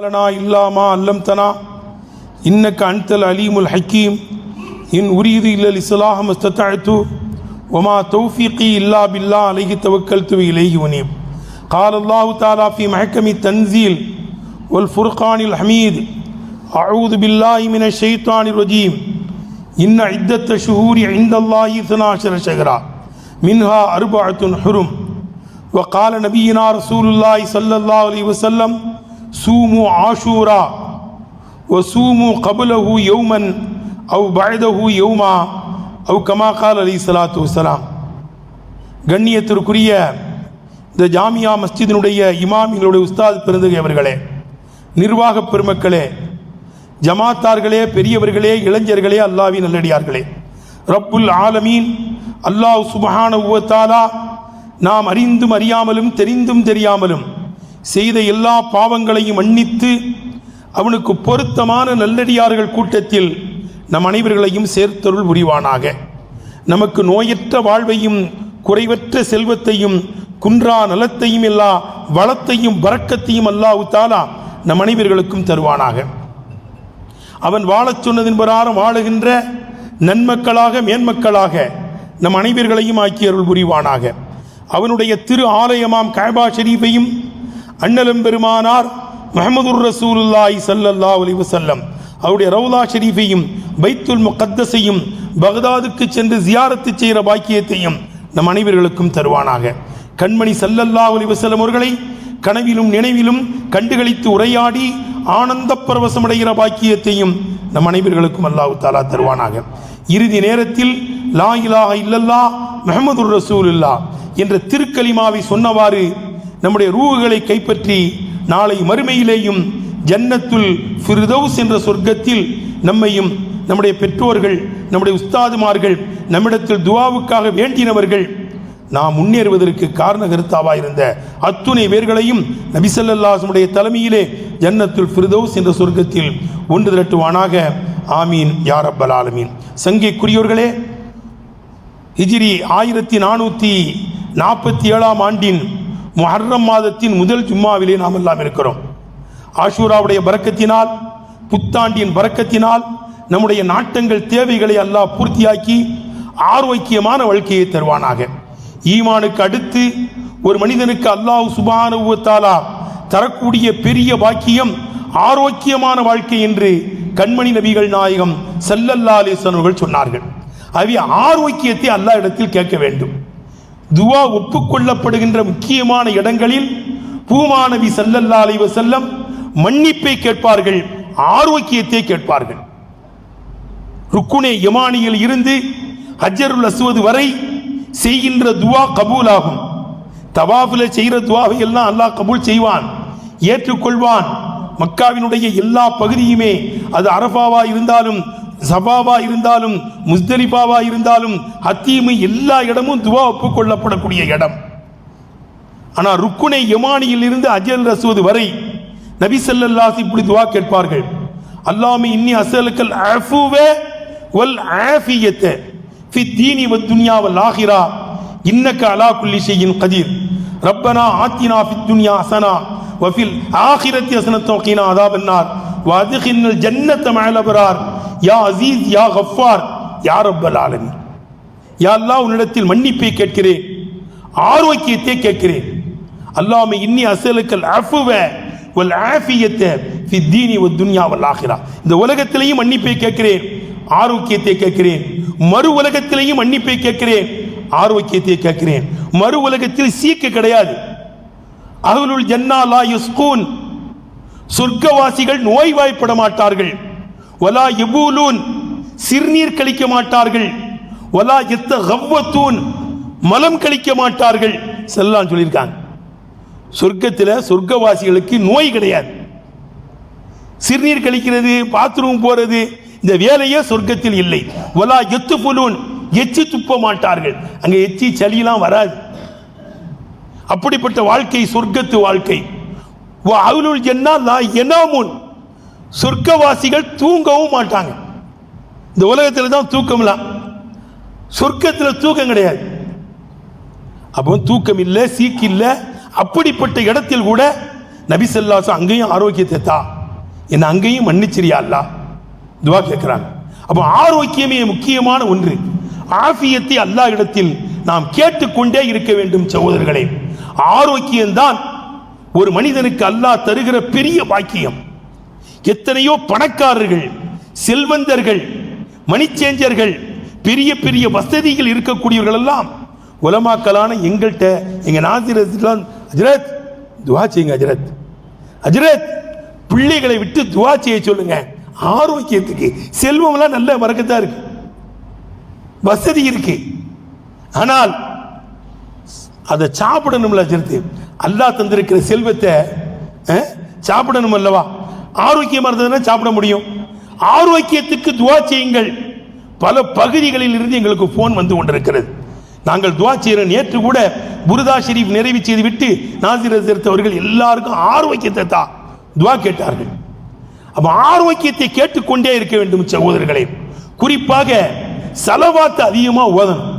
لنا إلا ما علمتنا إنك أنت العليم الحكيم. إن أريد إلا الإصلاح ما استطعت وما توفيقي إلا بالله عليه توكلت وإليه أنيب. قال الله تعالى في محكم التنزيل والفرقان الحميد أعوذ بالله من الشيطان الرجيم. إن عدة شهور عند الله اثنا عشر شهرا منها أربعة حرم. وقال نبينا رسول الله صلى الله عليه وسلم சூமு ஆஷூரா ஒ சூமு கபுலஹு யௌமன் அவ் பயதஹு யௌமா அவ் கமாக்கால் அலி சலாத்து வசலாம். கண்ணியத்திற்குரிய இந்த ஜாமியா மஸ்ஜிதினுடைய இமாம் உஸ்தாத் பிறந்தகை அவர்களே நிர்வாக பெருமக்களே ஜமாத்தார்களே பெரியவர்களே இளைஞர்களே அல்லாவி நல்லடியார்களே ரப்புல் ஆலமீன் அல்லாஹ் சுபஹான உவத்தாலா நாம் அறிந்தும் அறியாமலும் தெரிந்தும் தெரியாமலும் செய்த எல்லா பாவங்களையும் மன்னித்து அவனுக்கு பொருத்தமான நல்லடியார்கள் கூட்டத்தில் நம் அனைவர்களையும் சேர்த்தருள் புரிவானாக. நமக்கு நோயற்ற வாழ்வையும் குறைவற்ற செல்வத்தையும் குன்றா நலத்தையும் எல்லா வளத்தையும் வரக்கத்தையும் அல்லாவுத்தாலா தாலா நம் அனைவர்களுக்கும் தருவானாக. அவன் வாழச் சொன்னதின் பிரகாரம் வாழுகின்ற நன்மக்களாக மேன்மக்களாக நம் அனைவர்களையும் ஆக்கி அருள் புரிவானாக. அவனுடைய திரு ஆலயமாம் காபா ஷெரீஃபையும் அண்ணலும் பெருமானார் மஹமதுர் ரசூலுல்லாஹி சல்லல்லா அலி வசல்லம் அவருடைய ரவுலா ஷெரீஃபையும் பைத்துல் முகத்தஸையும் பகதாதுக்கு சென்று ஜியாரத்து செய்கிற பாக்கியத்தையும் நம் அனைவர்களுக்கும் தருவானாக. கண்மணி சல்லல்லா அலி வசல்லம் அவர்களை கனவிலும் நினைவிலும் கண்டுகளித்து உரையாடி ஆனந்த பரவசமடைகிற பாக்கியத்தையும் நம் அனைவர்களுக்கும் அல்லாஹ் தாலா தருவானாக. இறுதி நேரத்தில் லா இலாஹ இல்லல்லா மெஹமதுர் ரசூலுல்லா என்ற திருக்கலிமாவை சொன்னவாறு நம்முடைய ரூகுகளை கைப்பற்றி நாளை மறுமையிலேயும் ஜன்னத்துல் ஃபிர்தௌஸ் என்ற சொர்க்கத்தில் நம்மையும் நம்முடைய பெற்றோர்கள் நம்முடைய உஸ்தாதுமார்கள் நம்மிடத்தில் துவாவுக்காக வேண்டினவர்கள் நாம் முன்னேறுவதற்கு காரண கருத்தாவாக இருந்த அத்துணை பேர்களையும் நபிசல்லாசனுடைய தலைமையிலே ஜன்னத்துல் ஃபிர்தௌஸ் என்ற சொர்க்கத்தில் ஒன்று திரட்டுவானாக. ஆமீன். யார் அப்பல் ஆலமீன். சங்கைக்குரியோர்களே இஜிரி ஆயிரத்தி நானூற்றி நாற்பத்தி ஏழாம் ஆண்டின் முஹர்ரம் மாதத்தின் முதல் ஜும்மாவிலே நாம் எல்லாம் இருக்கிறோம். ஆஷூராவுடைய பறக்கத்தினால் புத்தாண்டின் பறக்கத்தினால் நம்முடைய நாட்டங்கள் தேவைகளை அல்லாஹ் பூர்த்தியாக்கி ஆரோக்கியமான வாழ்க்கையை தருவானாக. ஈமானுக்கு அடுத்து ஒரு மனிதனுக்கு அல்லாஹ் சுபானுவத்தாலா தரக்கூடிய பெரிய பாக்கியம் ஆரோக்கியமான வாழ்க்கை என்று கண்மணி நபிகள் நாயகம் செல்லல்லா அலிஸ்வன் அவர்கள் சொன்னார்கள். அவை ஆரோக்கியத்தை அல்லா இடத்தில் கேட்க வேண்டும். துவா ஒப்புக்கொள்ளப்படுகின்ற முக்கியமான இடங்களில் பூமானவி சல்லல்லா அலைவ செல்லம் மன்னிப்பை கேட்பார்கள் ஆரோக்கியத்தை கேட்பார்கள். ருக்குனே யமானியில் இருந்து ஹஜ்ஜருல் அசுவது வரை செய்கின்ற துவா கபூலாகும். தவாஃபில் செய்கிற துவாவை எல்லாம் அல்லாஹ் கபூல் செய்வான் ஏற்றுக்கொள்வான். மக்காவினுடைய எல்லா பகுதியுமே அது அரபாவா இருந்தாலும் சபாவா இருந்தாலும் முஸ்தலிபாவா இருந்தாலும் ஹத்தீமு எல்லா இடமும் துவா ஒப்புக்கொள்ளப்படக்கூடிய இடம். ஆனால் ருக்குனை யமானியில் இருந்து அஜல் ரசுவது வரை நபி செல்லல்லாஸ் இப்படி துவா கேட்பார்கள். அல்லாமி இன்னி அசலுக்கல் ஆஃபுவே வல் ஆஃபியத்தை ஃபி தீனி வத் துன்யா வல் ஆஹிரா. இன்னக்க அலா குல்லி ஷையின் கதீர். ரப்பனா ஆத்தினா ஃபி துன்யா அசனா வஃபில் ஆஹிரத்தி அசனத்தோ கீனா அதாபன்னார் வதுகின்னல் ஜன்னத்த மேலபரார் யா அசீஸ் யா கஃபார் யா ரப்பல் ஆலமி யா அல்லா உன்னிடத்தில் மன்னிப்பை கேட்கிறேன் ஆரோக்கியத்தை கேட்கிறேன். அல்லாஹ்மே இன்னி அசலுக்கள் அஃபுவ வல் ஆஃபியத்தை ஃபி தீனி வ துன்யா வல் ஆகிரா. இந்த உலகத்திலையும் மன்னிப்பை கேட்கிறேன் ஆரோக்கியத்தை கேட்கிறேன். மறு உலகத்திலையும் மன்னிப்பை கேட்கிறேன் ஆரோக்கியத்தை கேட்கிறேன். மறு உலகத்தில் சீக்கு கிடையாது. அகலுள் ஜன்னா லா யுஸ்கூன். சொர்க்கவாசிகள் நோய்வாய்ப்பட மாட்டார்கள். ஒலா எபூலூன் சிறுநீர் கழிக்க மாட்டார்கள். ஒலா எத்த கவ்வத்தூன் மலம் கழிக்க மாட்டார்கள். செல்லான்னு சொல்லியிருக்காங்க. சொர்க்கத்தில் சொர்க்கவாசிகளுக்கு நோய் கிடையாது. சிறுநீர் கழிக்கிறது பாத்ரூம் போறது இந்த வேலையே சொர்க்கத்தில் இல்லை. வலா எத்து புலூன் எச்சி துப்ப மாட்டார்கள். அங்கே எச்சி சளியெல்லாம் வராது. அப்படிப்பட்ட வாழ்க்கை சொர்க்கத்து வாழ்க்கை. என்ன நான் லா எனாமுன் சொர்க்கவாசிகள் தூங்கவும் மாட்டாங்க. இந்த உலகத்தில் தான் தூக்கம்லாம். சொர்க்கத்தில் தூக்கம் கிடையாது. அப்போ தூக்கம் இல்லை சீக்கு இல்லை அப்படிப்பட்ட இடத்தில் கூட நபிசல்லாசம் அங்கேயும் ஆரோக்கியத்தை தா என்னை அங்கேயும் மன்னிச்சிரியா அல்லா? துவா கேட்குறாங்க அப்போ ஆரோக்கியமே முக்கியமான ஒன்று. ஆஃபியத்தை அல்லா இடத்தில் நாம் கேட்டுக்கொண்டே இருக்க வேண்டும் சகோதரர்களே. ஆரோக்கியம்தான் ஒரு மனிதனுக்கு அல்லாஹ் தருகிற பெரிய பாக்கியம். எத்தனையோ பணக்காரர்கள் செல்வந்தர்கள் மணிச்சேஞ்சர்கள் பெரிய பெரிய வசதிகள் இருக்கக்கூடியவர்கள் எல்லாம் உலமாக்கலான எங்கள்கிட்ட எங்க நாசிரத்லாம் அஜரத் துவா செய்யுங்க அஜரத். அஜரத் பிள்ளைகளை விட்டு துவா செய்ய சொல்லுங்க. ஆரோக்கியத்துக்கு செல்வம்லாம் நல்ல வரக்கத்தான் இருக்கு. வசதி இருக்கு. ஆனால் அதை சாப்பிடணும்ல அஜரத். அல்லாஹ் தந்திருக்கிற செல்வத்தை சாப்பிடணும் அல்லவா? ஆரோக்கியமாக இருந்ததுன்னா சாப்பிட முடியும். ஆரோக்கியத்துக்கு துவா செய்யுங்கள். பல பகுதிகளில் இருந்து எங்களுக்கு ஃபோன் வந்து கொண்டிருக்கிறது. நாங்கள் துவா செய்கிற நேற்று கூட புருதா ஷெரீப் நிறைவு செய்து விட்டு நாசிர் அவர்கள் எல்லாருக்கும் ஆரோக்கியத்தை தான் துவா கேட்டார்கள். அப்போ ஆரோக்கியத்தை கேட்டுக்கொண்டே இருக்க வேண்டும் சகோதரர்களே. குறிப்பாக செலவாத்து அதிகமாக ஓதணும்.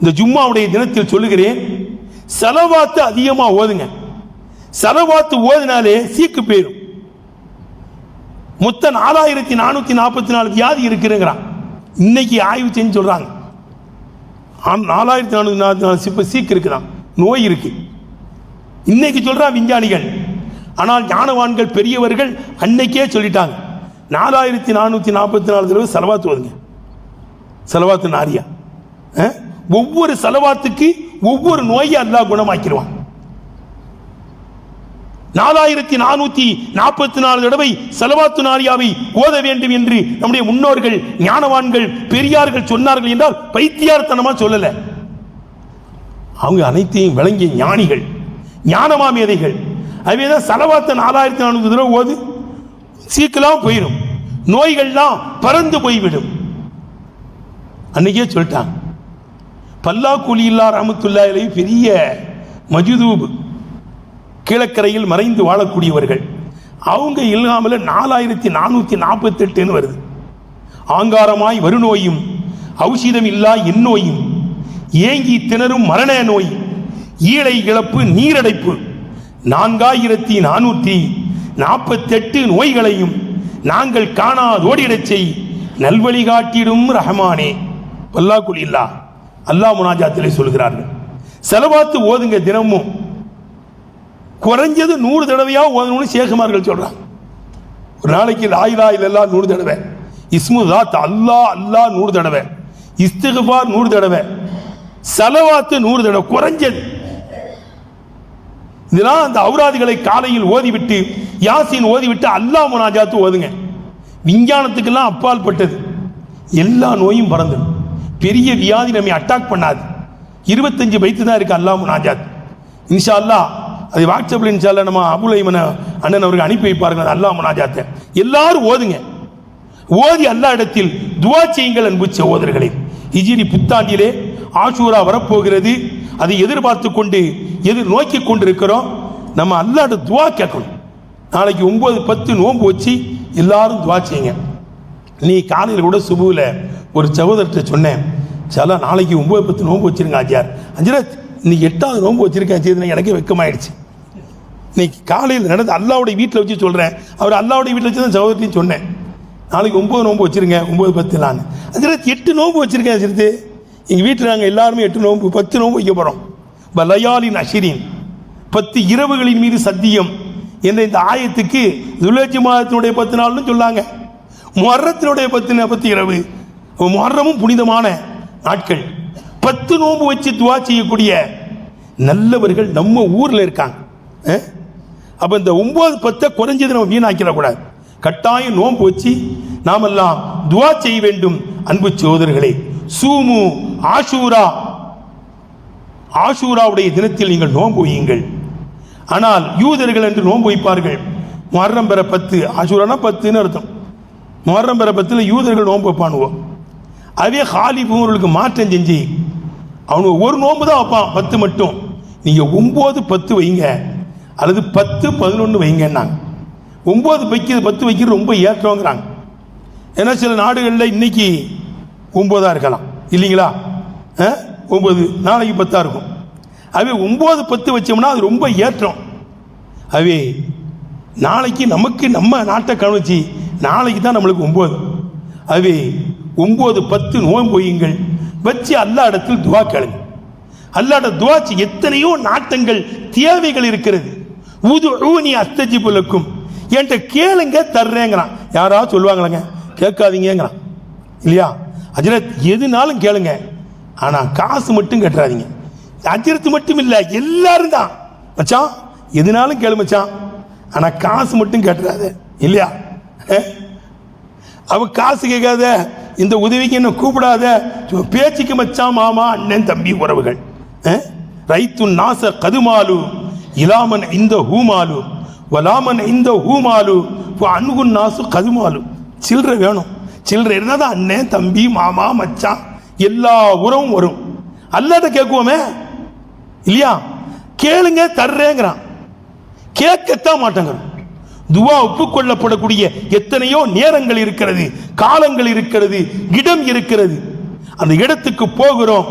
இந்த ஜும்மாவுடைய தினத்தில் சொல்லுகிறேன் செலவாத்து அதிகமாக ஓதுங்க. செலவாத்து ஓதினாலே சீக்கு போயிடும். மொத்த நாலாயிரத்தி நானூத்தி நாற்பத்தி நாலு வியாதி இருக்குங்கிறான் இன்னைக்கு ஆய்வு செஞ்சு சொல்றாங்க. ஆம், நாலாயிரத்தி நானூத்தி நாற்பத்தி நாலு சிப்ப சீக்கு இருக்குதான் நோய் இருக்கு. இன்னைக்கு சொல்கிறான் விஞ்ஞானிகள். ஆனால் ஞானவான்கள் பெரியவர்கள் அன்னைக்கே சொல்லிட்டாங்க. நாலாயிரத்தி நானூத்தி நாற்பத்தி நாலு தடவை செலவாத்து ஓதுங்க. செலவாத்து நாரியா. ஒவ்வொரு செலவாத்துக்கு ஒவ்வொரு நோயை அல்லாஹ் குணமாக்கிடுவான். நாலாயிரத்தி நானூத்தி நாற்பத்தி நாலு தடவை செலவாத்து நாரியாவை ஓத வேண்டும் என்று நம்முடைய முன்னோர்கள் ஞானவான்கள் பெரியார்கள் சொன்னார்கள் என்றால் பைத்தியார்த்தனமா சொல்லல. அவங்க அனைத்தையும் விளங்கிய ஞானிகள் ஞானமா மேதைகள். அதுவேதான் செலவாத்த நாலாயிரத்தி நானூத்தி தடவை ஓது சீக்கிரம் போயிடும் நோய்கள்லாம் பறந்து போய்விடும். அன்னைக்கே சொல்லிட்டாங்க. பல்லா கூலி இல்லா ராமத்துல்லா பெரிய மஜுதூபு கீழக்கரையில் மறைந்து வாழக்கூடியவர்கள். அவங்க இல்லாமல் நாலாயிரத்தி நானூற்றி நாற்பத்தெட்டுன்னு வருது. ஆங்காரமாய் வருநோயும் ஔஷதம் இல்லா இந்நோயும் ஏங்கி திணறும் மரண நோய் ஈழை இழப்பு நீரடைப்பு நான்காயிரத்தி நானூற்றி நாற்பத்தெட்டு நோய்களையும் நாங்கள் காணாதோடிடச் செய் நல்வழி காட்டிடும் ரஹமானே. பல்லாக்குல் இல்லா. அல்லாஹ் முனாஜாத்திலே சொல்கிறார்கள். செலவாத்து ஓதுங்க தினமும் குறைஞ்சது நூறு தடவையா ஓதணும்னு சேகுமார்கள் சொல்றாங்க. ஒரு நாளைக்கு லாயிலா இல்லல்லா நூறு தடவை. இஸ்மு தாத் அல்லாஹ் அல்லாஹ் நூறு தடவை. இஸ்திகுபார் நூறு தடவை. செலவாத்து நூறு தடவை. குறைஞ்சது. இதெல்லாம் அந்த அவுராதிகளை காலையில் ஓதிவிட்டு யாசின் ஓதிவிட்டு அல்லாஹ் முனாஜாத்து ஓதுங்க. விஞ்ஞானத்துக்கெல்லாம் அப்பால் பட்டது. எல்லா நோயும் பறந்துடும் பெரிய வியாதி நம்மை அட்டாக் பண்ணாது. இருபத்தஞ்சு வயிற்று தான் இருக்கு அல்லாஹ் முனாஜாத். இன்ஷா அல்லாஹ் அது வாட்ஸ்அப்பில் இன்ஷால்ல நம்ம நம்ம அபுலைமன அண்ணன் அவருக்கு அனுப்பி வைப்பாருங்க. அல்லா அல்லாஹ் முனாஜாத்தை எல்லாரும் ஓதுங்க. ஓதி அல்லா இடத்தில் துவா செய்யுங்கள் அன்பு சகோதரர்களே. இஜிரி புத்தாண்டிலே ஆஷூரா வரப்போகிறது. அதை எதிர்பார்த்து கொண்டு எதிர் நோக்கி கொண்டிருக்கிறோம். நம்ம அல்லாட துவா கேட்கணும். நாளைக்கு ஒன்பது பத்து நோன்பு வச்சு எல்லாரும் துவா செய்யுங்க. நீ காலையில் கூட சுபுவில் ஒரு சகோதரர்கிட்ட சொன்னேன். சில நாளைக்கு ஒன்பது பத்து நோன்பு வச்சிருங்க ஆஜியார் அஞ்சரத் நீ எட்டாவது நோன்பு வச்சிருக்கேன் எனக்கு எனக்கே வெக்கமாயிடுச்சு. இன்னைக்கு காலையில் நடந்து அல்லாவுடைய வீட்டில் வச்சு சொல்கிறேன் அவர் அல்லாவுடைய வீட்டில் வச்சு தான் சகோதரத்தையும் சொன்னேன். நாளைக்கு ஒம்பது நோன்பு வச்சிருங்க ஒம்பது பத்து நான் சிறுத்து எட்டு நோன்பு வச்சுருக்கேன் சிறுத்து. எங்கள் வீட்டில் நாங்கள் எல்லாருமே எட்டு நோம்பு பத்து நோன்பு வைக்க போகிறோம் பலயாலின் அஷிரின். பத்து இரவுகளின் மீது சத்தியம் என்ற இந்த ஆயத்துக்கு துலட்சி மாதத்தினுடைய பத்து நாள்னு சொல்லாங்க. மொரத்தினுடைய பத்து பத்து இரவு. மொரமும் புனிதமான நாட்கள். பத்து நோம்பு வச்சு துவா செய்யக்கூடிய நல்லவர்கள் நம்ம ஊரில் இருக்காங்க. ஆ அப்ப இந்த ஒன்பது பத்தை குறைஞ்சது நம்ம வீணாக்கிடக்கூடாது கட்டாயம் நோன்பு வச்சு நாமெல்லாம் துவா செய்ய வேண்டும் அன்பு சோதர்களே சூமு ஆஷூரா. ஆஷூராவுடைய தினத்தில் நீங்கள் நோன்பு வையுங்கள். ஆனால் யூதர்கள் என்று நோன்பு வைப்பார்கள். முஹர்ரம் பெற பத்து ஆஷூரானா பத்துன்னு அர்த்தம். முஹர்ரம் பெற பத்தில் யூதர்கள் நோன்பு வைப்பானுவோம் அதே ஹாலிஃபுங்களுக்கு மாற்றம் செஞ்சு அவனுக்கு ஒரு நோன்பு தான் வைப்பான் பத்து மட்டும். நீங்கள் ஒம்பது பத்து வைங்க. அல்லது பத்து பதினொன்று வைங்கன்னாங்க. ஒம்பது வைக்கிறது பத்து வைக்கிறது ரொம்ப ஏற்றங்கிறாங்க. ஏன்னா சில நாடுகளில் இன்னைக்கு ஒம்பதாக இருக்கலாம். இல்லைங்களா? ஆ? ஒம்பது நாளைக்கு பத்தாக இருக்கும். அதுவே ஒம்பது பத்து வச்சோம்னா அது ரொம்ப ஏற்றம். அவே நாளைக்கு நமக்கு நம்ம நாட்டை கவனிச்சு நாளைக்கு தான் நம்மளுக்கு ஒம்பது அவே ஒம்பது பத்து நோன்பு வையுங்கள். வச்சு அல்லா இடத்தில் துவா கேளுங்க. அல்லாட துவாச்சு எத்தனையோ நாட்டங்கள் தேவைகள் இருக்கிறது. உது ஊனி அஸ்தஜிபுலக்கும். என்கிட்ட கேளுங்க தர்றேங்கிறான். யாராவது சொல்லுவாங்களேங்க? கேட்காதீங்கங்கிறான். இல்லையா? அஜரத் எதுனாலும் கேளுங்க. ஆனால் காசு மட்டும் கட்டுறாதீங்க. அஜரத்து மட்டும் இல்லை எல்லாரும் தான். மச்சான் எதுனாலும் கேளு மச்சான். ஆனால் காசு மட்டும் கட்டுறாது. இல்லையா? அஹ்? அவ காசு கேட்காத. இந்த உதவிக்கு என்ன கூப்பிடாத. பேச்சுக்கு மச்சான் மாமா அண்ணன் தம்பி உறவுகள். ரைத்து நாச கதுமாலு. இலாமன் இந்த ஹூமாலு வலாமன் இந்த ஹூமாலு அணுகுன் நாசு கதுமாலு. சில்லறை வேணும். சில்லறை இருந்தால் தான் அண்ணன் தம்பி மாமா மச்சான் எல்லா உறவும் வரும். அல்லாத கேட்குவோமே? இல்லையா? கேளுங்க தர்றேங்கிறான். கேட்கத்தான் மாட்டேங்கிறோம் துவா ஒப்புக்கொள்ளப்படக்கூடிய எத்தனையோ நேரங்கள் இருக்கிறது காலங்கள் இருக்கிறது இடம் இருக்கிறது. அந்த இடத்துக்கு போகிறோம்.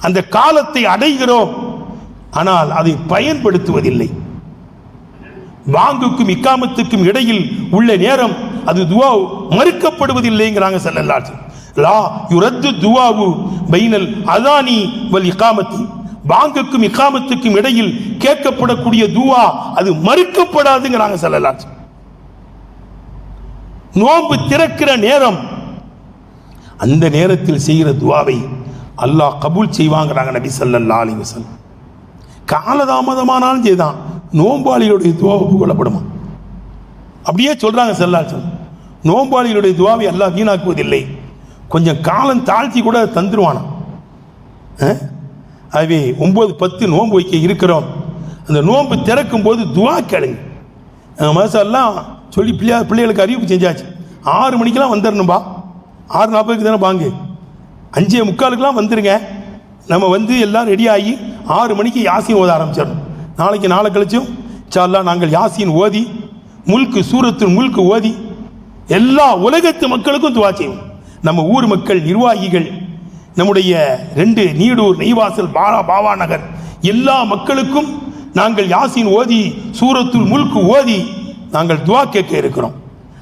அந்த காலத்தை அடைகிறோம். ஆனால் அதை பயன்படுத்துவதில்லை. வாங்குக்கும் இக்காமத்துக்கும் இடையில் உள்ள நேரம் அது துவா மறுக்கப்படுவதில்லைங்கிறாங்க செல்லல்லாச்சு லா யுரத்து துவாவு பைனல் அதானி வல் இகாமத்தி வாங்குக்கும் இக்காமத்துக்கும் இடையில் கேட்கப்படக்கூடிய துவா அது மறுக்கப்படாதுங்கிறாங்க செல்லல்லாச்சு நோன்பு திறக்கிற நேரம் அந்த நேரத்தில் செய்கிற துவாவை அல்லாஹ் கபூல் செய்வாங்கிறாங்க நபி சல்லல்லா அலைஹி வஸல்லம். காலதாமதமானாலும் சரிதான் நோம்பாளிகளுடைய துவா ஒப்புக்கொள்ளப்படுமா அப்படியே சொல்றாங்க செல்லாச்சன் நோம்பாளிகளுடைய துவாவை எல்லாம் வீணாக்குவதில்லை. கொஞ்சம் காலம் தாழ்த்தி கூட தந்துருவானா ஆகவே ஒம்பது பத்து நோன்பு வைக்க இருக்கிறோம். அந்த நோன்பு திறக்கும் போது துவா கேளுங்க. மனசெல்லாம் சொல்லி பிள்ளையா பிள்ளைகளுக்கு அறிவிப்பு செஞ்சாச்சு. ஆறு மணிக்கெல்லாம் வந்துடணும்பா ஆறு நாற்பதுக்கு தானே பாங்க. அஞ்சே முக்காலுக்கெல்லாம் வந்துடுங்க நம்ம வந்து எல்லாம் ரெடி ஆகி ஆறு மணிக்கு யாசின் ஓத ஆரம்பிச்சிடணும். நாளைக்கு நாளை கழிச்சும் சார்லா நாங்கள் யாசின் ஓதி முல்கு சூரத்தின் முல்கு ஓதி எல்லா உலகத்து மக்களுக்கும் துவா செய்வோம். நம்ம ஊர் மக்கள் நிர்வாகிகள் நம்முடைய ரெண்டு நீடூர் நெய்வாசல் பாலா பாவா நகர் எல்லா மக்களுக்கும் நாங்கள் யாசின் ஓதி சூரத்துல் முல்கு ஓதி நாங்கள் துவா கேட்க இருக்கிறோம்.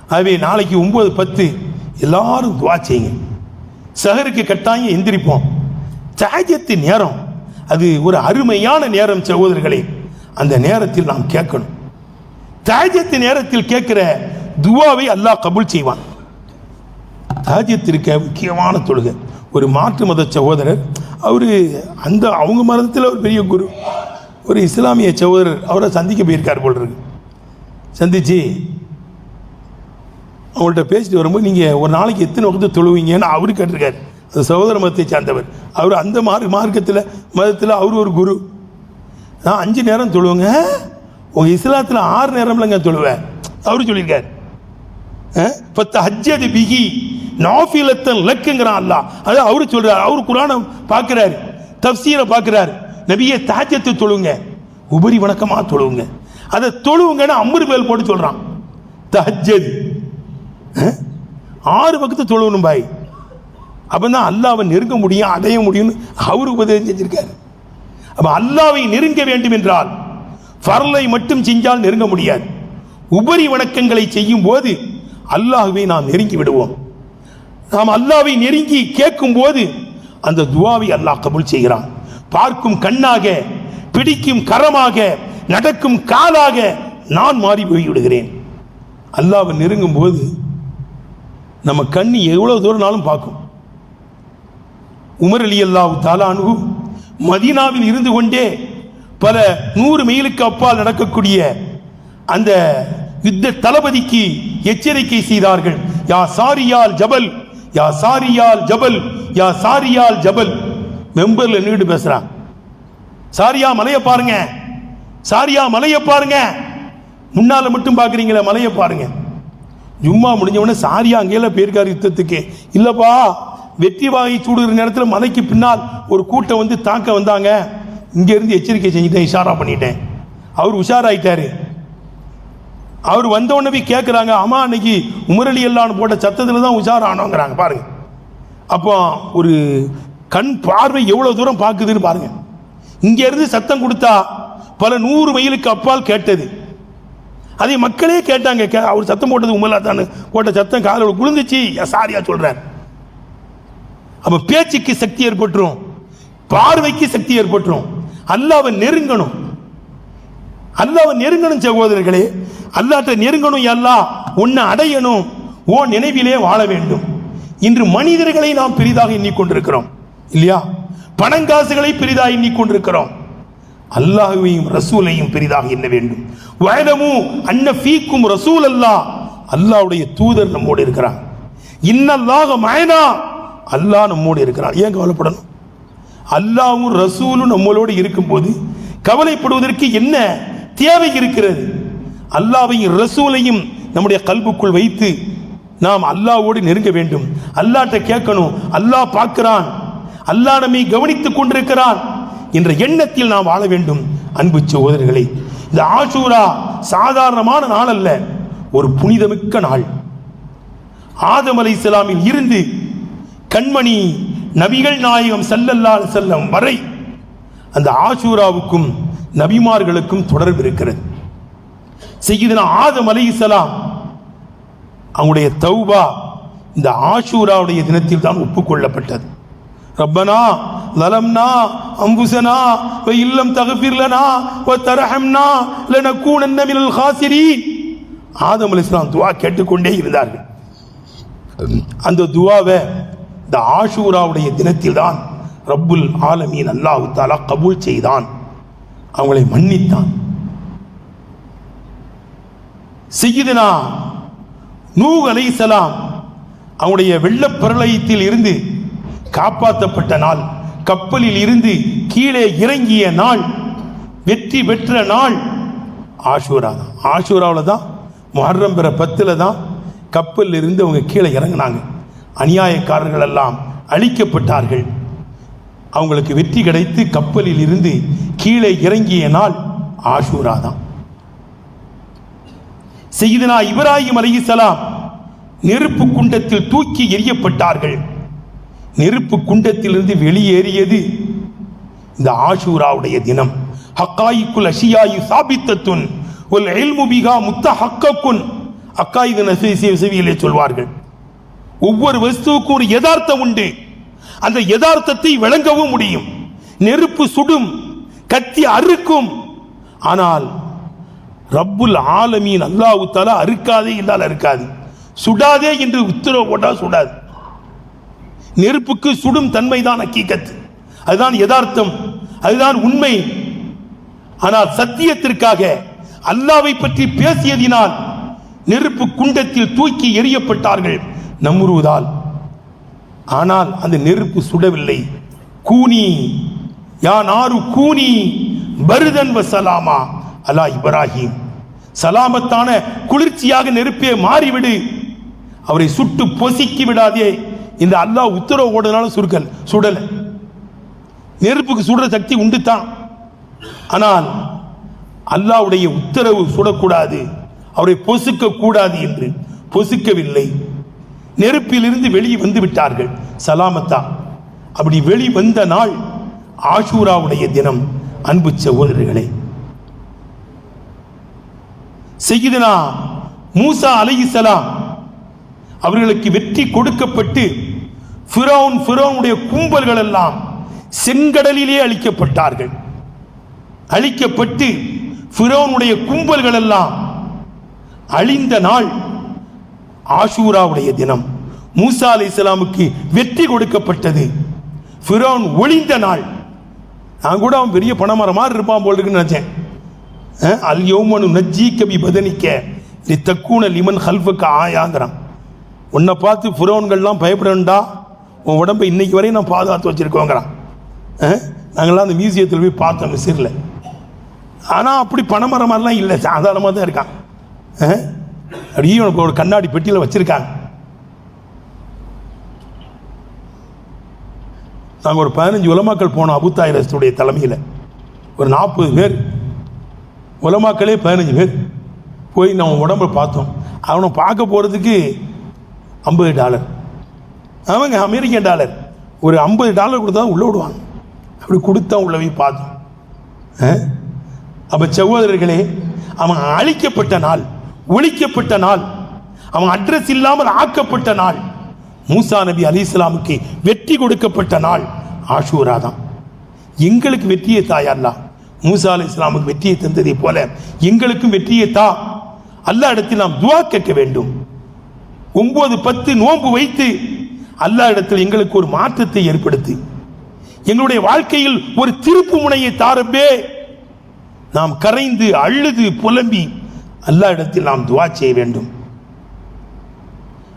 ஆகவே நாளைக்கு ஒம்பது பத்து எல்லாரும் துவா செய்யுங்க. சகருக்கு கட்டாயம் எந்திரிப்போம். சாஜத்து நேரம். அது ஒரு அருமையான நேரம் சகோதரர்களே. அந்த நேரத்தில் நாம் கேட்கணும். தாஜத்து நேரத்தில் கேட்கிற துவாவை அல்லாஹ் கபுல் செய்வான். தாஜத் முக்கியமான தொழுகை. ஒரு மாற்று மத சகோதரர் அவர் அந்த அவங்க மதத்தில் ஒரு பெரிய குரு. ஒரு இஸ்லாமிய சகோதரர் அவரை சந்திக்க போயிருக்கார் போல் இருக்கு. சந்திச்சு அவங்கள்ட்ட பேசிட்டு வரும்போது நீங்கள் ஒரு நாளைக்கு எத்தனை வகுத்து தொழுவீங்கன்னு அவரு கேட்டிருக்காரு. சகோதர மதத்தை சார்ந்தவர். அவர் அந்த மார்க் மார்க்கத்தில் மதத்தில் அவர் ஒரு குரு. நான் அஞ்சு நேரம் தொழுவேங்க. உங்கள் இஸ்லாத்தில் ஆறு நேரம்லங்க தொழுவேன். அவரு சொல்லியிருக்கார். பத்து ஹஜ்ஜது பிகி நாஃபிலத்தன் லக்குங்கிறான் அல்லா அது அவரு சொல்கிறார் அவர் குரானை பார்க்குறாரு தப்சீரை பார்க்குறாரு நபியே தாஜத்தை தொழுங்க. உபரி வணக்கமாக தொழுவுங்க. அதை தொழுவுங்கன்னு அம்பது பேல் போட்டு சொல்கிறான் தஹஜது ஆறு பக்கத்து தொழுவணும் பாய். அப்போ தான் அல்லாவை நெருங்க முடியும் அடைய முடியும்னு அவர் உபதேசம் செஞ்சிருக்காரு. அப்போ அல்லாவை நெருங்க வேண்டும் என்றால் ஃபர்லை மட்டும் செஞ்சால் நெருங்க முடியாது. உபரி வணக்கங்களை செய்யும் போது அல்லாஹுவை நாம் நெருங்கி விடுவோம். நாம் அல்லாவை நெருங்கி கேட்கும் போது அந்த துவாவை அல்லாஹ் கபுல் செய்கிறான். பார்க்கும் கண்ணாக பிடிக்கும் கரமாக நடக்கும் காலாக நான் மாறி போய் விடுகிறேன் அல்லாவை நெருங்கும் போது நம்ம கண் எவ்வளவு தூரம்னாலும் பார்க்கும். உமர் அலி அல்லாஹ் தாலானு மதீனாவில் இருந்து கொண்டே பல நூறு மைலுக்கு அப்பால் நடக்கக்கூடிய அந்த யுத்த தளபதிக்கு எச்சரிக்கை செய்தார்கள். யா சாரியால் ஜபல் யா சாரியால் ஜபல் யா சாரியால் ஜபல். மெம்பர்ல நீடு பேசுறான். சாரியா மலையை பாருங்க. சாரியா மலையை பாருங்க. முன்னால மட்டும் பாக்குறீங்களே மலையை பாருங்க. ஜும்மா முடிஞ்ச சாரியா அங்கேயெல்லாம் போயிருக்காரு யுத்தத்துக்கு. இல்லப்பா வெற்றி வாங்கி சூடுகிற நேரத்தில் மலைக்கு பின்னால் ஒரு கூட்டம் வந்து தாக்க வந்தாங்க. இங்கேருந்து எச்சரிக்கை செஞ்சுட்டேன் இஷாரா பண்ணிட்டேன். அவர் உஷாராயிட்டாரு. அவர் வந்த உடனே போய் கேட்குறாங்க அம்மா அன்னைக்கு உமரளி எல்லாம் போட்ட சத்தத்தில் தான் உஷாரானோங்கிறாங்க பாருங்க. அப்போ ஒரு கண் பார்வை எவ்வளோ தூரம் பார்க்குதுன்னு பாருங்க. இங்கேருந்து சத்தம் கொடுத்தா பல நூறு மைலுக்கு அப்பால் கேட்டது. அதை மக்களே கேட்டாங்க கே- அவர் சத்தம் போட்டது உமலா தான் போட்ட சத்தம் காதல் குளிர்ந்துச்சு சாரியா சொல்கிறேன் அப்ப பேச்சுக்கு சக்தி ஏற்பட்டுரும். பார்வைக்கு சக்தி ஏற்பட்டுரும். அல்லாவை நெருங்கணும். அல்லாவை நெருங்கணும் சகோதரர்களே. அல்லாட்ட நெருங்கணும் அல்லா உன்னை அடையணும். ஓ நினைவிலே வாழ வேண்டும். இன்று மனிதர்களை நாம் பெரிதாக எண்ணிக்கொண்டிருக்கிறோம் இல்லையா? பணங்காசுகளை பெரிதாக எண்ணிக்கொண்டிருக்கிறோம் அல்லாஹுவையும் ரசூலையும் பெரிதாக எண்ண வேண்டும். வயதமும் அன்ன ஃபீக்கும் ரசூல் அல்லா அல்லாஹ்வுடைய தூதர் நம்மோடு இருக்கிறார். இன்னல்லாக மயனா. அல்லாஹ் நம்மோடு இருக்கிறார் ஏன் கவலைப்படணும்? அல்லாஹ்வும் ரசூலும் நம்மளோடு இருக்கும்போது கவலைப்படுவதற்கு என்ன தேவை இருக்கிறது? அல்லாவையும் ரசூலையும் நம்முடைய கல்புக்குள் வைத்து நாம் அல்லாவோடு நெருங்க வேண்டும். அல்லாட்ட கேட்கணும். அல்லாஹ் பார்க்கிறான். அல்லாஹ் நம்மை கவனித்துக் கொண்டிருக்கிறான் என்ற எண்ணத்தில் நாம் வாழ வேண்டும். அன்பு சகோதரர்களே இந்த ஆஷூரா சாதாரணமான நாள் அல்ல ஒரு புனிதமிக்க நாள். ஆதம் அலை இஸ்லாமில் இருந்து கண்மணி நபிகள் நாயகம் ஸல்லல்லாஹு செல்லம் வரை அந்த ஆஷூராவுக்கும் நபிமார்களுக்கும் தொடர்பு இருக்கிறது. செய்யுதுனா ஆதம் அலைஹிஸ்ஸலாம் அவங்களுடைய தௌபா இந்த ஆஷூராவுடைய தினத்தில் தான் ஒப்புக்கொள்ளப்பட்டது. ரப்பனா லலம்னா அம்புசனா வ இல்லம் தகஃபிர் வ தரஹம்னா லனகூனன்ன மினல் காசிரீன் ஆதம் சலாம் துவா கேட்டுக்கொண்டே இருந்தார்கள். அந்த துவாவை இந்த ஆஷூராவுடைய தினத்தில் தான் ரப்புல் ஆலமீன் அல்லாஹு தாலா கபூல் செய்தான். அவங்களை மன்னித்தான். செய்யுதுனா நூ அலைசலாம் அவனுடைய வெள்ளப் பிரளயத்தில் இருந்து காப்பாற்றப்பட்ட நாள் கப்பலில் இருந்து கீழே இறங்கிய நாள் வெற்றி பெற்ற நாள் ஆஷூரா தான். ஆஷூராவில் தான் முஹர்ரம் பிற பத்தில் தான் கப்பலில் இருந்து அவங்க கீழே இறங்கினாங்க. அநியாயக்காரர்கள் எல்லாம் அழிக்கப்பட்டார்கள். அவங்களுக்கு வெற்றி கிடைத்து கப்பலில் இருந்து கீழே இறங்கிய நாள் ஆஷூரா தான். செய்தனா இப்ராஹிம் அலைஹிஸ்ஸலாம் நெருப்பு குண்டத்தில் தூக்கி எறியப்பட்டார்கள். நெருப்பு குண்டத்திலிருந்து வெளியேறியது இந்த ஆஷூராவுடைய தினம். ஹக்காயிக்குல் அஷியாயு சாபித்தத்துன் ஒல் எல்முபிகா முத்த ஹக்கக்குன் அக்காயுது நசீசி செவியிலே சொல்வார்கள். ஒவ்வொரு வஸ்துவுக்கும் ஒரு யதார்த்தம் உண்டு. அந்த யதார்த்தத்தை விளங்கவும் முடியும். நெருப்பு சுடும் கத்தி அறுக்கும். ஆனால் ரப்புல் ஆலமீன் அல்லாஹு தஆலா அறுக்காதே இல்லால் அறுக்காது சுடாதே என்று உத்தரவு போட்டால் சுடாது. நெருப்புக்கு சுடும் தன்மை தான் அக்கீக்கத்து அதுதான் யதார்த்தம் அதுதான் உண்மை. ஆனால் சத்தியத்திற்காக அல்லாவை பற்றி பேசியதினால் நெருப்பு குண்டத்தில் தூக்கி எறியப்பட்டார்கள். நம்ருவதால் ஆனால் அந்த நெருப்பு சுடவில்லை. கூனி யா நாரு கூனி பருதன் வசலாமா அலா இப்ராஹிம் சலாமத்தான குளிர்ச்சியாக நெருப்பே மாறிவிடு. அவரை சுட்டு பொசிக்கி விடாதே. இந்த அல்லாஹ் உத்தரவு ஓடுனாலும் சுருக்கல் சுடல. நெருப்புக்கு சுடுற சக்தி உண்டு தான் ஆனால் அல்லாஹ்வுடைய உத்தரவு சுடக்கூடாது. அவரை பொசுக்க கூடாது என்று. பொசுக்கவில்லை. நெருப்பிலிருந்து வெளியே வந்து விட்டார்கள். சலாமத்தா. அப்படி வெளி வந்த நாள் ஆஷூராவுடைய தினம். அன்பு சகோதரர்களே. செய்யுதுனா மூசா அலையிசலாம் அவர்களுக்கு வெற்றி கொடுக்கப்பட்டு ஃபிரௌன் ஃபிரௌனுடைய கும்பல்கள் எல்லாம் செங்கடலிலே அழிக்கப்பட்டார்கள். அழிக்கப்பட்டு ஃபிரௌனுடைய கும்பல்கள் எல்லாம் அழிந்த நாள் ஆஷூராவுடைய தினம். மூசா அலி இஸ்லாமுக்கு வெற்றி கொடுக்கப்பட்டது. ஃபிரோன் ஒளிந்த நாள். நான் கூட அவன் பெரிய பணமரம் மாதிரி இருப்பான் போல் இருக்குன்னு நினச்சேன். அல் யோமனு நஜ்ஜி கபி பதனிக்க. லி தக்கூன லிமன் ஹல்ஃபுக்கு ஆயாங்கிறான். உன்னை பார்த்து ஃபுரோன்கள்லாம் பயப்படண்டா உன் உடம்பை இன்னைக்கு வரையும் நான் பாதுகாத்து வச்சுருக்கோங்கிறான். அஹ், நாங்கள்லாம் அந்த மியூசியத்தில் போய் பார்த்தோம் மிஸ்ரில் ஆனால் அப்படி பணமரம் மாதிரிலாம் இல்லை. சாதாரணமாக தான் இருக்கான் அப்படியே உனக்கு ஒரு கண்ணாடி பெட்டியில் வச்சுருக்காங்க. நாங்கள் ஒரு பதினஞ்சு உலமாக்கள் போனோம் அபுத்தாயிரத்துடைய தலைமையில். ஒரு நாற்பது பேர். உலமாக்களே பதினஞ்சு பேர். போய் நம்ம உடம்ப பார்த்தோம். அவனை பார்க்க போகிறதுக்கு ஐம்பது டாலர். அவங்க அமெரிக்கன் டாலர். ஒரு ஐம்பது டாலர் கொடுத்தா உள்ளே விடுவாங்க. அப்படி கொடுத்தா உள்ள போய் பார்த்தோம். ஆ? அப்ப சகோதரர்களே அவன் அழிக்கப்பட்ட நாள். ஒழிக்கப்பட்ட நாள். அவன் அட்ரஸ் இல்லாமல் ஆக்கப்பட்ட நாள். மூசா நபி அலி இஸ்லாமுக்கு வெற்றி கொடுக்கப்பட்ட நாள். ஆஷூரா தான். எங்களுக்கு வெற்றியை தாயா அல்லாஹ். மூசா அலி இஸ்லாமுக்கு வெற்றியை தந்ததை போல எங்களுக்கும் வெற்றியை தா. அல்லாஹ் இடத்தில் நாம் துவா கேட்க வேண்டும். ஒன்பது பத்து நோன்பு வைத்து அல்லாஹ் இடத்தில் எங்களுக்கு ஒரு மாற்றத்தை ஏற்படுத்தி. எங்களுடைய வாழ்க்கையில் ஒரு திருப்பு முனையை தாரப்பே நாம் கரைந்து அழுது புலம்பி அல்லா இடத்தில் நாம் துவா செய்ய வேண்டும்.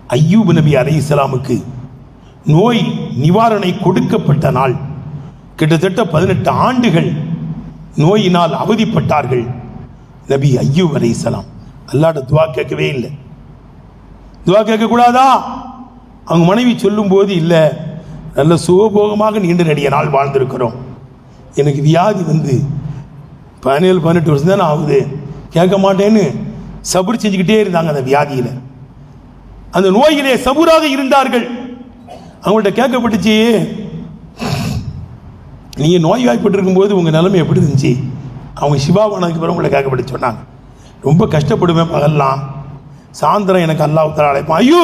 ஐயூப் நபி அலைஹிஸ்ஸலாமுக்கு நோய் நிவாரணை கொடுக்கப்பட்ட நாள். கிட்டத்தட்ட பதினெட்டு ஆண்டுகள் நோயினால் அவதிப்பட்டார்கள் நபி ஐயூப் அலைஹிஸ்ஸலாம் அல்லாட்ட துவா கேட்கவே இல்லை. துவா கேட்கக்கூடாதா? அவங்க மனைவி சொல்லும்போது இல்லை. நல்ல சுகபோகமாக நீண்ட நெடிய நாள் வாழ்ந்திருக்கிறோம். எனக்கு வியாதி வந்து பதினேழு பதினெட்டு வருஷம் தானே ஆகுது. கேட்க மாட்டேன்னு சபுர் செஞ்சுக்கிட்டே இருந்தாங்க அந்த வியாதியில். அந்த நோயிலே சபுராக இருந்தார்கள். அவங்கள்ட்ட கேட்கப்பட்டுச்சு நீங்கள் நோய் வாய்ப்பட்டிருக்கும் போது உங்கள் நிலைமை எப்படி இருந்துச்சு? அவங்க சிவாபானதுக்கு பிறகு உங்களை கேட்கப்பட்டு சொன்னாங்க. ரொம்ப கஷ்டப்படுவேன் பகல்லாம். சாயந்தரம் எனக்கு அல்லாஹ் அழைப்பான். ஐயோ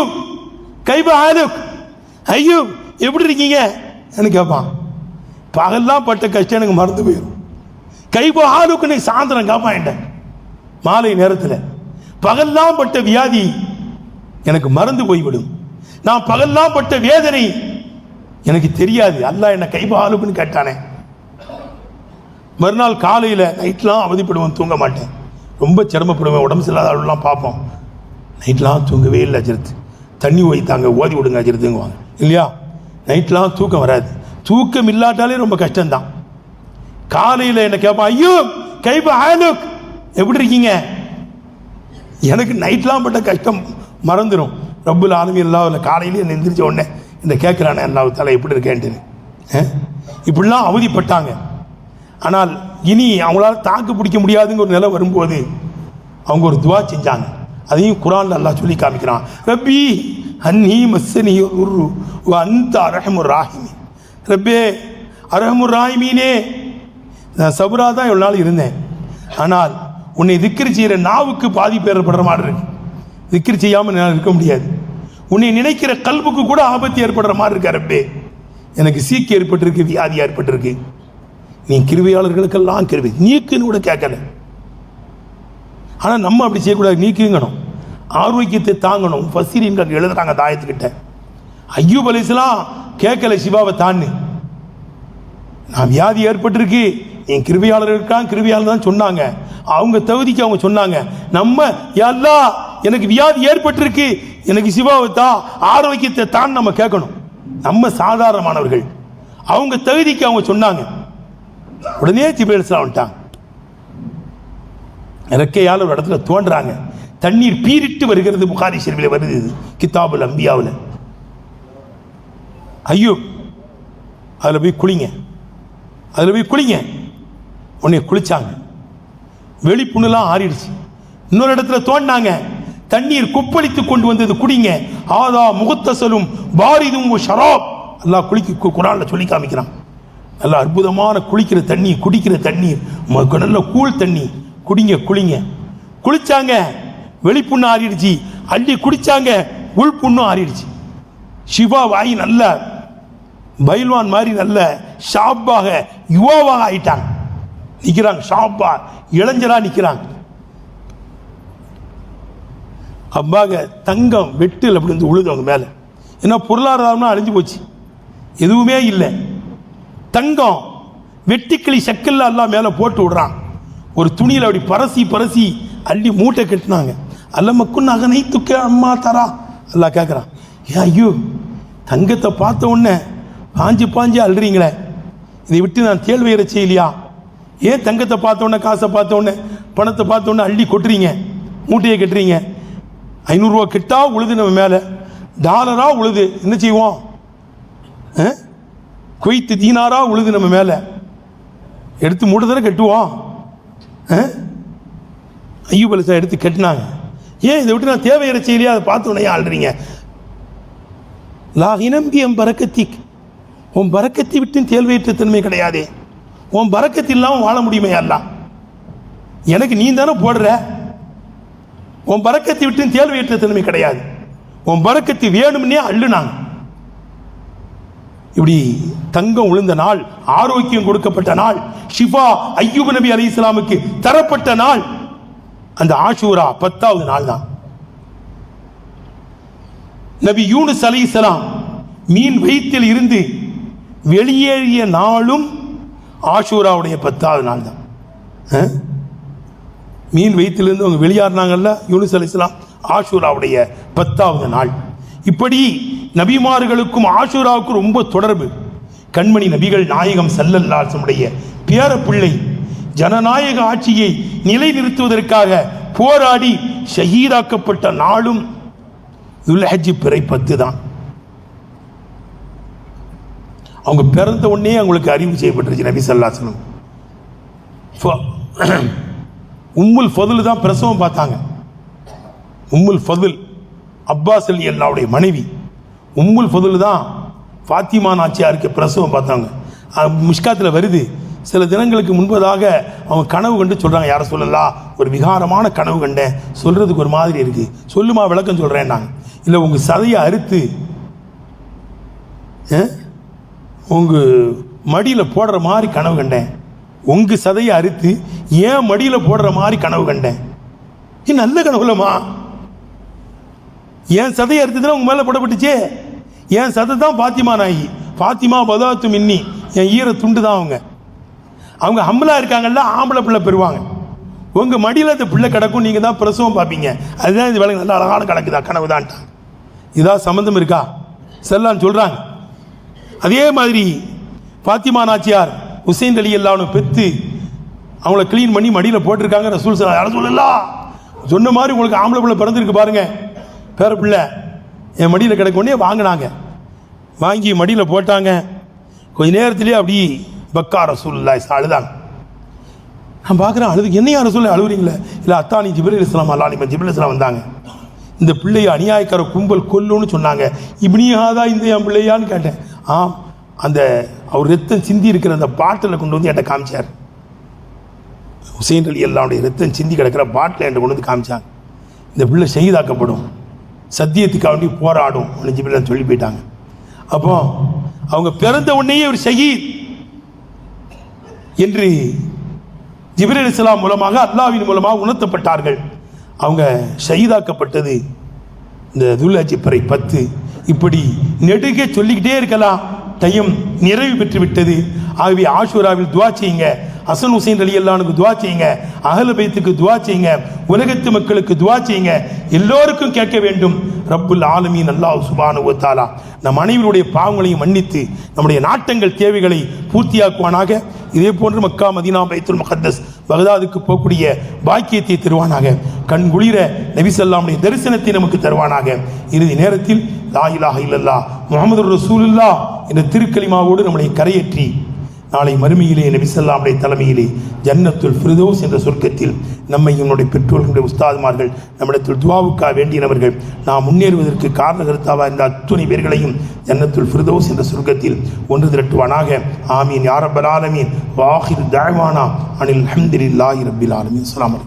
கைபா ஆலுக் ஐயோ எப்படி இருக்கீங்க? எனக்கு கேட்பான். பகல்லாம் பட்ட கஷ்டம் எனக்கு மறந்து போயிடும் கைபா ஆலுக்கு சாயந்தரம் கேட்பான் மாலை நேரத்தில் பகல்லாம் பட்ட வியாதி எனக்கு மறந்து போய்விடும். நான் பகல்லாம் பட்ட வேதனை எனக்கு தெரியாது. அல்லாஹ் என்ன கைபா கேட்டானே. மறுநாள் காலையில் நைட்லாம் அவதிப்படுவேன் தூங்க மாட்டேன். ரொம்ப சிரமப்படுவேன் உடம்பு சரியில்லாத ஆளுலாம் பார்ப்போம். நைட்லாம் தூங்கவே இல்லை அஜிரத்து தண்ணி ஓய்த்தாங்க ஓதி விடுங்க அஜிரத்துங்குவாங்க இல்லையா? நைட்லாம் தூக்கம் வராது. தூக்கம் இல்லாட்டாலே ரொம்ப கஷ்டம்தான். காலையில் என்ன கேட்பான் ஐயோ கைபா ஆலுக். எப்படி இருக்கீங்க எனக்கு நைட்லாம் பட்ட கஷ்டம் மறந்துடும் ரப்புல் ஆலமி அல்லாவில் காலையிலேயே எந்திரிச்ச உடனே இந்த கேட்குறானே அல்லாஹ் தலை எப்படி இருக்கேன்ட்டு? இப்படிலாம் அவதிப்பட்டாங்க. ஆனால் இனி அவங்களால தாக்கு பிடிக்க முடியாதுங்கிற ஒரு நிலை வரும்போது அவங்க ஒரு துவா செஞ்சாங்க. அதையும் குரான் நல்லா சொல்லி காமிக்கிறான். ரப்பி அன்னி மஸ்ஸனி உரு அந்த அரஹமுர் ராஹிமி ரப்பே அரஹமுர் ராஹிமீனே நான் சபுரா தான் இவ்வளோ நாள் இருந்தேன். ஆனால் உன்னை திக்கிரி செய்கிற நாவுக்கு பாதிப்பு ஏற்படுற மாதிரி இருக்கு. திக்கிரி செய்யாமல் என்னால் இருக்க முடியாது. உன்னை நினைக்கிற கல்வுக்கு கூட ஆபத்து ஏற்படுற மாதிரி இருக்கு ரப்பே. எனக்கு சீக்கு ஏற்பட்டிருக்கு வியாதி ஏற்பட்டிருக்கு. நீ கிருவியாளர்களுக்கெல்லாம் கிருவி நீக்குன்னு கூட கேட்கல. ஆனால் நம்ம அப்படி செய்யக்கூடாது. நீக்குங்கணும். ஆரோக்கியத்தை தாங்கணும். ஃபசீரின்கள் எழுதுறாங்க தாயத்துக்கிட்ட. ஐயூப் அலிஸ்லாம் கேட்கல சிவாவை தான்னு. நான் வியாதி ஏற்பட்டிருக்கு. என் கிருவியாளர்களுக்கான் கிருவியாளர் தான் சொன்னாங்க. அவங்க தகுதிக்கு அவங்க சொன்னாங்க. நம்ம எல்லா எனக்கு வியாதி ஏற்பட்டிருக்கு எனக்கு சிவாவை தான் ஆரோக்கியத்தை தான் நம்ம கேட்கணும். நம்ம சாதாரணமானவர்கள். அவங்க தகுதிக்கு அவங்க சொன்னாங்க. உடனே ஜிபேல்ஸ்லாம் வந்துட்டாங்க. இறக்கையால் ஒரு இடத்துல தோன்றாங்க. தண்ணீர் பீரிட்டு வருகிறது புகாரி ஷெரீஃபில் வருது இது கித்தாபுல் அம்பியாவில். ஐயோ அதில் போய் குளிங்க. அதில் போய் குளிங்க. உன்னை குளிச்சாங்க. வெளிப்புண்ணுலாம் ஆறிடுச்சு. இன்னொரு இடத்துல தோண்டினாங்க. தண்ணீர் கொப்பளித்து கொண்டு வந்தது குடிங்க. ஆதா முகத்தசலும் பாரிதும் ஷராப். நல்லா குளிக்க குரானில் சொல்லி காமிக்கிறான். நல்ல அற்புதமான குளிக்கிற தண்ணி குடிக்கிற தண்ணீர் ம- நல்ல கூழ் தண்ணி குடிங்க குளிங்க. குளிச்சாங்க. வெளிப்புண்ணு ஆறிடுச்சு. அள்ளி குடிச்சாங்க. உள்புண்ணும் ஆறிடுச்சு. சிவா வாய் நல்ல பைல்வான் மாதிரி நல்ல ஷாப்பாக யுவாவாக ஆயிட்டாங்க. நிற்கிறாங்க ஷாப்பா இளைஞராக நிற்கிறாங்க அப்பாக தங்கம் வெட்டில் அப்படி வந்து உழுது அவங்க மேலே. ஏன்னா பொருளாதாரம்னா அழிஞ்சு போச்சு. எதுவுமே இல்லை. தங்கம் வெட்டிக்கிளி சக்கல்ல எல்லாம் மேலே போட்டு விடுறான். ஒரு துணியில் அப்படி பரசி பரசி அள்ளி மூட்டை கட்டினாங்க. அல்லமக்கும் நகனை துக்க அம்மா தரா. எல்லாம் கேட்குறான் ஏன் ஐயோ தங்கத்தை பார்த்த உடனே பாஞ்சு பாஞ்சு அழுறீங்களே இதை விட்டு நான் தேல் செய்யலையா? ஏன் தங்கத்தை பார்த்தோன்னே காசை பார்த்தோன்னே பணத்தை பார்த்தோன்னே அள்ளி கொட்டுறீங்க? மூட்டையை கட்டுறீங்க? ஐநூறுரூவா கிட்டா உழுது நம்ம மேலே. டாலராக உழுது. என்ன செய்வோம்? ஆ? தீனாராக உழுது நம்ம மேலே. எடுத்து மூட்டை தானே கட்டுவோம்? ஆ? ஐயூப் எடுத்து கட்டினாங்க. ஏன் இதை விட்டு நான் தேவையற இறைச்சியிலேயே அதை பார்த்து உடனே ஆள்றீங்க லாகினம்பி எம் பறக்கத்திக். உன் பறக்கத்தை விட்டு தேல்வையற்ற தன்மை கிடையாதே. உன் பறக்கத்து இல்லாமல் வாழ முடியுமே அல்லா எனக்கு நீ தானே போடுற? உன் பறக்கத்தை விட்டு தேர்வு ஏற்ற தன்மை கிடையாது. உன் பறக்கத்தை வேணும்னே அள்ளுனாங்க. இப்படி தங்கம் விழுந்த நாள் ஆரோக்கியம் கொடுக்கப்பட்ட நாள் ஷிஃபா ஐயூப் நபி அலி இஸ்லாமுக்கு தரப்பட்ட நாள் அந்த ஆஷூரா பத்தாவது நாள் தான். நபி யூனுஸ் அலி இஸ்லாம் மீன் வயிற்றில் இருந்து வெளியேறிய நாளும் ஆஷூராவுடைய பத்தாவது நாள் தான். மீன் வயிற்றிலிருந்து அவங்க வெளியாறினாங்கல்ல யூனிஸ் அலி இஸ்லாம் ஆஷூராவுடைய பத்தாவது நாள். இப்படி நபிமார்களுக்கும் ஆஷூராவுக்கும் ரொம்ப தொடர்பு. கண்மணி நபிகள் நாயகம் செல்லல்லாசனுடைய பேர பிள்ளை ஜனநாயக ஆட்சியை நிலைநிறுத்துவதற்காக போராடி ஷஹீதாக்கப்பட்ட நாளும் பிறை பத்து தான். அவங்க பிறந்த உடனே அவங்களுக்கு அறிவு செய்யப்பட்டுருச்சு நபி சல்லாசனம் உம்முல் ஃபதுல் தான் பிரசவம் பார்த்தாங்க. உம்முல் ஃபதுல் அப்பாஸ் அலி அல்லாவுடைய மனைவி. உம்முல் ஃபதுல் தான் ஃபாத்திமா நாச்சியாருக்கு பிரசவம் பார்த்தாங்க. முஷ்காத்தில் வருது. சில தினங்களுக்கு முன்பதாக அவங்க கனவு கண்டு சொல்கிறாங்க யாரை சொல்லலாம் ஒரு விகாரமான கனவு கண்டேன். சொல்கிறதுக்கு ஒரு மாதிரி இருக்குது சொல்லுமா விளக்கம் சொல்கிறேன் நாங்கள் இல்லை உங்கள் சதையை அறுத்து உங்கள் மடியில் போடுற மாதிரி கனவு கண்டேன். உங்கள் சதையை அறுத்து ஏன் மடியில் போடுற மாதிரி கனவு கண்டேன். இது நல்ல கனவுலம்மா. என் சதையை அறுத்ததுல உங்கள் மேலே போடப்பட்டுச்சே? என் சதை தான் பாத்திமா நாயி பாத்திமா பதாத்து மின்னி. என் ஈர துண்டு தான் அவங்க. அவங்க ஹம்பலா இருக்காங்கல்ல ஆம்பளை பிள்ளை பெறுவாங்க. உங்கள் மடியில் அந்த பிள்ளை கிடக்கும் நீங்கள் தான் பிரசவம் பார்ப்பீங்க. அதுதான் இந்த வேலை நல்லா அழகான கிடக்குதா கனவு தான்ட்டா இதான் சம்மந்தம் இருக்கா? செல்லான்னு சொல்கிறாங்க அதே மாதிரி பாத்திமா நாச்சியார் ஹுசைன் அலி அல்லான்னு பெத்து அவங்கள க்ளீன் பண்ணி மடியில் போட்டிருக்காங்க ரசூல் சார் யாரும் சொல்லலாம் சொன்ன மாதிரி உங்களுக்கு ஆம்பளை பிள்ளை பிறந்திருக்கு பாருங்க. பேர பிள்ளை என் மடியில் கிடக்க உடனே வாங்கினாங்க. வாங்கி மடியில் போட்டாங்க. கொஞ்ச நேரத்திலே அப்படி பக்கா ரசூல்லா அழுதாங்க. நான் பார்க்குறேன் அழுது என்ன யாரும் அழுகுறீங்களே இல்லை அத்தானி ஜிபிரல் இஸ்லாம் அல்லானி ஜிபிரல் இஸ்லாம் வந்தாங்க. இந்த பிள்ளையை அநியாயக்கார கும்பல் கொல்லுன்னு சொன்னாங்க. இப்படியாதா இந்த என் பிள்ளையான்னு கேட்டேன். ஆம் அந்த அவர் ரத்தம் சிந்தி இருக்கிற அந்த பாட்டில் கொண்டு வந்து என்கிட்ட காமிச்சார். ஹுசைன் அலி அல்லாவுடைய ரத்தம் சிந்தி கிடக்கிற பாட்டில் என்கிட்ட கொண்டு வந்து காமிச்சாங்க. இந்த பிள்ளை செய்தாக்கப்படும் சத்தியத்துக்காக வேண்டி போராடும் ஜிபிரல் சொல்லி போயிட்டாங்க. அப்போ அவங்க பிறந்த உடனேயே ஒரு ஷஹீத் என்று ஜிப்ரீல் இஸ்லாம் மூலமாக அல்லாவின் மூலமாக உணர்த்தப்பட்டார்கள். அவங்க ஷஹீதாக்கப்பட்டது இந்த துல்ஹஜிப்பறை பத்து. இப்படி நெடுக சொல்லிக்கிட்டே இருக்கலாம். டைம் நிறைவு பெற்று விட்டது ஆகவே ஆஷூராவில் துவா செய்யுங்க. அசன் ஹுசைன் அலி அல்லானுக்கு துவா செய்யுங்க. அகல பைத்துக்கு துவா செய்யுங்க. உலகத்து மக்களுக்கு துவா செய்யுங்க. எல்லோருக்கும் கேட்க வேண்டும். ரப்புல் ஆலமீன் அல்லாஹ் சுபானு தாலா. நம் அனைவருடைய பாவங்களையும் மன்னித்து நம்முடைய நாட்டங்கள் தேவைகளை பூர்த்தியாக்குவானாக. இதே போன்று மக்கா மதீனா பைத்துல் மஹத்தஸ் பகதாதுக்கு போகக்கூடிய பாக்கியத்தை தருவானாக. கண் குளிர நபிசல்லாமுடைய தரிசனத்தை நமக்கு தருவானாக. இறுதி நேரத்தில் லாயிலாக இல்லல்லா முகமது ரசூலுல்லா என்ற திருக்கலிமாவோடு நம்மளை கரையேற்றி நாளை மறுமையிலே நபிசல்லாமுடைய தலைமையிலே ஜன்னத்துல் ஃபிரிதோஸ் என்ற சொர்க்கத்தில் நம்மை என்னுடைய பெற்றோர்களுடைய உஸ்தாதுமார்கள் நம்மிடத்தில் துவாவுக்கா வேண்டியனவர்கள் நாம் முன்னேறுவதற்கு காரணகர்த்தாவாக இருந்த அத்துணை பேர்களையும் ஜன்னத்துல் ஃபிரிதோஸ் என்ற சொர்க்கத்தில் ஒன்று திரட்டுவானாக. ஆமீன். யாரப்பல் ஆலமீன். வாஹிர் தாய்வானா அனில் அஹமதுல்லாஹி ரபில் ஆலமீன். அஸ்ஸலாமு